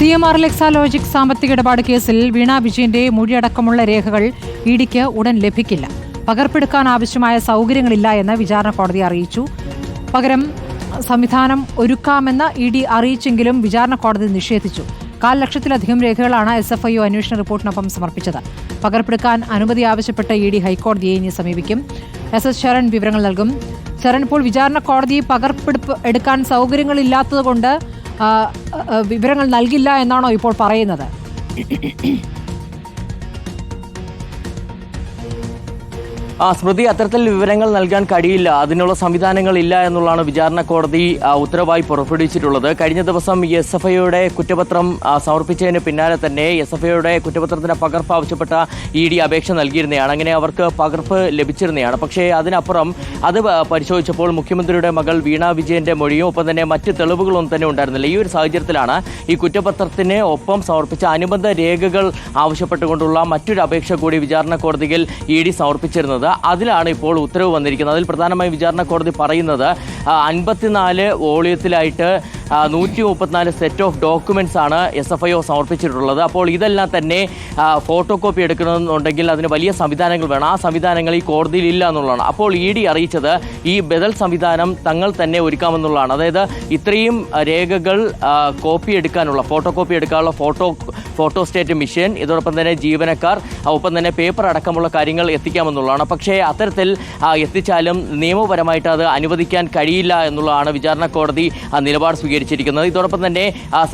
C M R ലെക്സാലോജിക് സാമ്പത്തിക ഇടപാട് കേസിൽ വീണ വിജയന്റെ മൊഴിയടക്കമുള്ള രേഖകൾ ഇഡിക്ക് ഉടൻ ലഭിക്കില്ല. പകർപ്പെടുക്കാൻ ആവശ്യമായ സൗകര്യങ്ങളില്ല എന്ന് വിചാരണ കോടതി അറിയിച്ചു. പകരം സംവിധാനം ഒരുക്കാമെന്ന് ഇ ഡി അറിയിച്ചെങ്കിലും വിചാരണ കോടതി നിഷേധിച്ചു. കാൽ ലക്ഷത്തിലധികം രേഖകളാണ് എസ് എഫ് ഐ ഒ അന്വേഷണ റിപ്പോർട്ടിനൊപ്പം സമർപ്പിച്ചത്. പകർപ്പെടുക്കാൻ അനുമതി ആവശ്യപ്പെട്ട് ഇ ഡി ഹൈക്കോടതിയെ ഇനി സമീപിക്കും. എസ് എസ് ശരൺ വിവരങ്ങൾ നൽകും. ശരൺ ഇപ്പോൾ വിചാരണ കോടതി പകർപ്പെടുപ്പ് എടുക്കാൻ സൗകര്യങ്ങളില്ലാത്തതുകൊണ്ട് വിവരങ്ങൾ നൽകില്ല എന്നാണോ ഇപ്പോൾ പറയുന്നത്? ആ സ്മൃതി അത്തരത്തിൽ വിവരങ്ങൾ നൽകാൻ കഴിയില്ല. അതിനുള്ള സംവിധാനങ്ങൾ ഇല്ല എന്നുള്ളതാണ് വിചാരണ കോടതി ഉത്തരവായി പുറപ്പെടുവിച്ചിട്ടുള്ളത്. കഴിഞ്ഞ ദിവസം എസ് എഫ് ഐയുടെ കുറ്റപത്രം സമർപ്പിച്ചതിന് പിന്നാലെ തന്നെ എസ് എഫ് ഐയുടെ കുറ്റപത്രത്തിന്റെ പകർപ്പ് ആവശ്യപ്പെട്ട ഇ ഡി അപേക്ഷ നൽകിയിരുന്നതാണ്. അങ്ങനെ അവർക്ക് പകർപ്പ് ലഭിച്ചിരുന്നതാണ്. പക്ഷേ അതിനപ്പുറം അത് പരിശോധിച്ചപ്പോൾ മുഖ്യമന്ത്രിയുടെ മകൾ വീണ വിജയന്റെ മൊഴിയും ഒപ്പം തന്നെ മറ്റ് തെളിവുകളൊന്നും തന്നെ ഉണ്ടായിരുന്നില്ല. ഈ ഒരു സാഹചര്യത്തിലാണ് ഈ കുറ്റപത്രത്തിന് ഒപ്പം സമർപ്പിച്ച അനുബന്ധ രേഖകൾ ആവശ്യപ്പെട്ടുകൊണ്ടുള്ള മറ്റൊരു അപേക്ഷ കൂടി വിചാരണ കോടതിയിൽ ഇ ഡി സമർപ്പിച്ചിരുന്നത്. അതിലാണ് ഇപ്പോൾ ഉത്തരവ് വന്നിരിക്കുന്നത്. അതിൽ പ്രധാനമായും വിചാരണ കോടതി പറയുന്നത് അൻപത്തിനാല് വോളിയത്തിലായിട്ട് നൂറ്റി മുപ്പത്തിനാല് സെറ്റ് ഓഫ് ഡോക്യുമെന്റ്സ് ആണ് എസ് എഫ് ഐ ഒ സമർപ്പിച്ചിട്ടുള്ളത്. അപ്പോൾ ഇതെല്ലാം തന്നെ ഫോട്ടോ കോപ്പി എടുക്കണമെന്നുണ്ടെങ്കിൽ അതിന് വലിയ സംവിധാനങ്ങൾ വേണം. ആ സംവിധാനങ്ങൾ ഈ കോടതിയിൽ ഇല്ല എന്നുള്ളതാണ്. അപ്പോൾ ഇ ഡി അറിയിച്ചത് ഈ ബദൽ സംവിധാനം തങ്ങൾ തന്നെ ഒരുക്കാമെന്നുള്ളതാണ്. അതായത് ഇത്രയും രേഖകൾ കോപ്പി എടുക്കാനുള്ള ഫോട്ടോ കോപ്പി എടുക്കാനുള്ള ഫോട്ടോ ഫോട്ടോ സ്റ്റേറ്റ് മിഷൻ ഇതോടൊപ്പം തന്നെ ജീവനക്കാർ ഒപ്പം തന്നെ പേപ്പർ അടക്കമുള്ള കാര്യങ്ങൾ എത്തിക്കാമെന്നുള്ളതാണ്. പക്ഷേ അത്തരത്തിൽ എത്തിച്ചാലും നിയമപരമായിട്ട് അത് അനുവദിക്കാൻ കഴിയില്ല എന്നുള്ളതാണ് വിചാരണ കോടതി നിലപാട് സ്വീകരിച്ചിരിക്കുന്നത്. ഇതോടൊപ്പം തന്നെ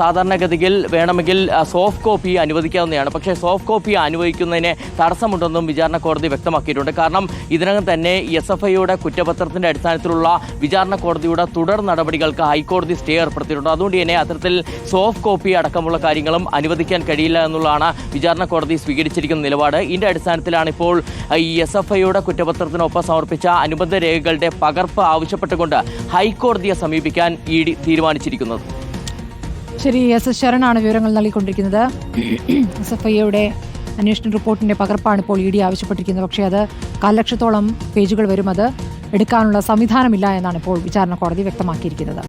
സാധാരണഗതിയിൽ വേണമെങ്കിൽ സോഫ്റ്റ് കോപ്പി അനുവദിക്കാവുന്നതാണ്. പക്ഷേ സോഫ്റ്റ് കോപ്പി അനുവദിക്കുന്നതിന് തടസ്സമുണ്ടെന്നും വിചാരണ കോടതി വ്യക്തമാക്കിയിട്ടുണ്ട്. കാരണം ഇതിനകം തന്നെ എസ് എഫ് ഐയുടെ കുറ്റപത്രത്തിന്റെ അടിസ്ഥാനത്തിലുള്ള വിചാരണ കോടതിയുടെ തുടർ നടപടികൾക്ക് ഹൈക്കോടതി സ്റ്റേ ഏർപ്പെടുത്തിയിട്ടുണ്ട്. അതുകൊണ്ട് തന്നെ അത്തരത്തിൽ സോഫ്റ്റ് കോപ്പി അടക്കമുള്ള കാര്യങ്ങളും അനുവദിക്കാൻ കഴിയില്ല എന്നുള്ളതാണ് വിചാരണ കോടതി സ്വീകരിച്ചിരിക്കുന്ന നിലപാട്. ഇതിന്റെ അടിസ്ഥാനത്തിലാണ് ഇപ്പോൾ ഈ എസ് എഫ് ഐയുടെ കുറ്റപത്രത്തിനൊപ്പം സമർപ്പിച്ച അനുബന്ധ രേഖകളുടെ പകർപ്പ് ആവശ്യപ്പെട്ടുകൊണ്ട് ഹൈക്കോടതിയെ സമീപിക്കാൻ ഇ ഡി തീരുമാനിച്ചിരിക്കുന്നത്. ശരി എസ് എസ് ശരണാണ് വിവരങ്ങൾ നൽകിക്കൊണ്ടിരിക്കുന്നത്. എസ് എഫ് ഐയുടെ അന്വേഷണ റിപ്പോർട്ടിന്റെ പകർപ്പാണ് ഇപ്പോൾ ഇ ഡി ആവശ്യപ്പെട്ടിരിക്കുന്നത്. പക്ഷേ അത് കാലക്ഷത്തോളം പേജുകൾ വരും. അത് എടുക്കാനുള്ള സംവിധാനമില്ല എന്നാണ് ഇപ്പോൾ വിചാരണ കോടതി വ്യക്തമാക്കിയിരിക്കുന്നത്.